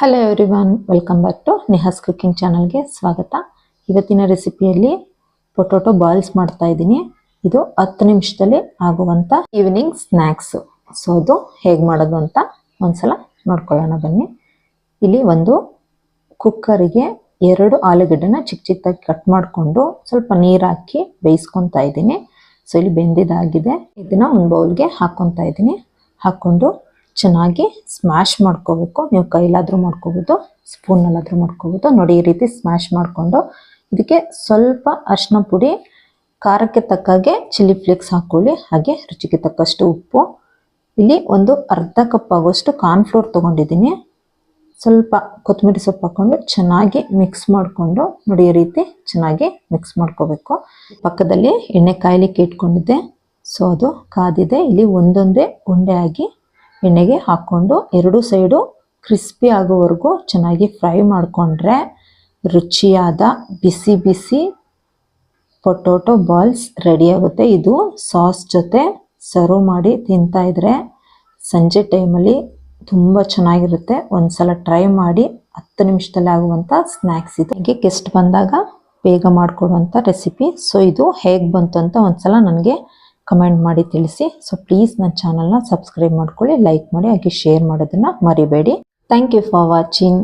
Hello everyone welcome back to Nihas cooking ಚಾನಲ್ಗೆ ಸ್ವಾಗತ. ಇವತ್ತಿನ ರೆಸಿಪಿಯಲ್ಲಿ ಪೊಟೊಟೊ ಬಾಯ್ಲ್ಸ್ ಮಾಡ್ತಾ ಇದ್ದೀನಿ. ಇದು ಹತ್ತು ನಿಮಿಷದಲ್ಲಿ ಆಗುವಂಥ ಈವ್ನಿಂಗ್ ಸ್ನ್ಯಾಕ್ಸು ಸೊ ಅದು ಹೇಗೆ ಮಾಡೋದು ಅಂತ ಒಂದ್ಸಲ ನೋಡ್ಕೊಳ್ಳೋಣ ಬನ್ನಿ. ಇಲ್ಲಿ ಒಂದು ಕುಕ್ಕರಿಗೆ ಎರಡು ಆಲೂಗಡ್ಡೆನ ಚಿಕ್ಕ ಚಿಕ್ಕದಾಗಿ ಕಟ್ ಮಾಡಿಕೊಂಡು ಸ್ವಲ್ಪ ನೀರು ಹಾಕಿ ಬೇಯಿಸ್ಕೊತಾ ಇದ್ದೀನಿ. ಸೊ ಇಲ್ಲಿ ಬೆಂದಿದ್ದಾಗಿದೆ ಇದನ್ನು ಒಂದು ಬೌಲ್ಗೆ ಹಾಕ್ಕೊತಾ ಇದ್ದೀನಿ. ಹಾಕ್ಕೊಂಡು ಚೆನ್ನಾಗಿ ಸ್ಮ್ಯಾಶ್ ಮಾಡ್ಕೋಬೇಕು. ನೀವು ಕೈಲಾದರೂ ಮಾಡ್ಕೋಬೋದು ಸ್ಪೂನಲ್ಲಾದರೂ ಮಾಡ್ಕೋಬೋದು. ನೋಡಿ, ಈ ರೀತಿ ಸ್ಮ್ಯಾಶ್ ಮಾಡಿಕೊಂಡು ಇದಕ್ಕೆ ಸ್ವಲ್ಪ ಅರಿಶಿನ ಪುಡಿ, ಖಾರಕ್ಕೆ ತಕ್ಕಾಗೆ ಚಿಲ್ಲಿ ಫ್ಲೇಕ್ಸ್ ಹಾಕ್ಕೊಳ್ಳಿ ಹಾಗೆ ರುಚಿಗೆ ತಕ್ಕಷ್ಟು ಉಪ್ಪು. ಇಲ್ಲಿ ಒಂದು ಅರ್ಧ ಕಪ್ ಆಗೋಷ್ಟು ಕಾರ್ನ್ಫ್ಲೋರ್ ತೊಗೊಂಡಿದ್ದೀನಿ. ಸ್ವಲ್ಪ ಕೊತ್ತಂಬರಿ ಸೊಪ್ಪು ಹಾಕ್ಕೊಂಡು ಚೆನ್ನಾಗಿ ಮಿಕ್ಸ್ ಮಾಡಿಕೊಂಡು ನೋಡಿ, ಈ ರೀತಿ ಚೆನ್ನಾಗಿ ಮಿಕ್ಸ್ ಮಾಡ್ಕೋಬೇಕು. ಪಕ್ಕದಲ್ಲಿ ಎಣ್ಣೆ ಕಾಯಲಿಕ್ಕೆ ಇಟ್ಕೊಂಡಿದ್ದೆ. ಸೊ ಅದು ಕಾದಿದೆ. ಇಲ್ಲಿ ಒಂದೊಂದೇ ಉಂಡೆ ಆಗಿ ಎಣ್ಣೆಗೆ ಹಾಕ್ಕೊಂಡು ಎರಡು ಸೈಡು ಕ್ರಿಸ್ಪಿ ಆಗೋವರೆಗೂ ಚೆನ್ನಾಗಿ ಫ್ರೈ ಮಾಡಿಕೊಂಡ್ರೆ ರುಚಿಯಾದ ಬಿಸಿ ಬಿಸಿ ಪೊಟೊಟೊ ಬಾಲ್ಸ್ ರೆಡಿ ಆಗುತ್ತೆ. ಇದು ಸಾಸ್ ಜೊತೆ ಸರ್ವ್ ಮಾಡಿ ತಿಂತಾ ಇದ್ರೆ ಸಂಜೆ ಟೈಮಲ್ಲಿ ತುಂಬ ಚೆನ್ನಾಗಿರುತ್ತೆ. ಒಂದ್ಸಲ ಟ್ರೈ ಮಾಡಿ ಹತ್ತು ನಿಮಿಷದಲ್ಲಿ ಆಗುವಂಥ ಸ್ನ್ಯಾಕ್ಸ್ ಇದು. ಹೀಗೆ ಗೆಸ್ಟ್ ಬಂದಾಗ ಬೇಗ ಮಾಡಿಕೊಡುವಂಥ ರೆಸಿಪಿ. ಸೊ ಇದು ಹೇಗೆ ಬಂತು ಅಂತ ಒಂದ್ಸಲ ನನಗೆ ಕಮೆಂಟ್ ಮಾಡಿ ತಿಳಿಸಿ. ಸೊ ಪ್ಲೀಸ್ ನನ್ನ ಚಾನಲ್ನ ಸಬ್ಸ್ಕ್ರೈಬ್ ಮಾಡ್ಕೊಳ್ಳಿ ಲೈಕ್ ಮಾಡಿ, ಹಾಗೆ ಶೇರ್ ಮಾಡೋದನ್ನು ಮರಿಬೇಡಿ. Thank you for watching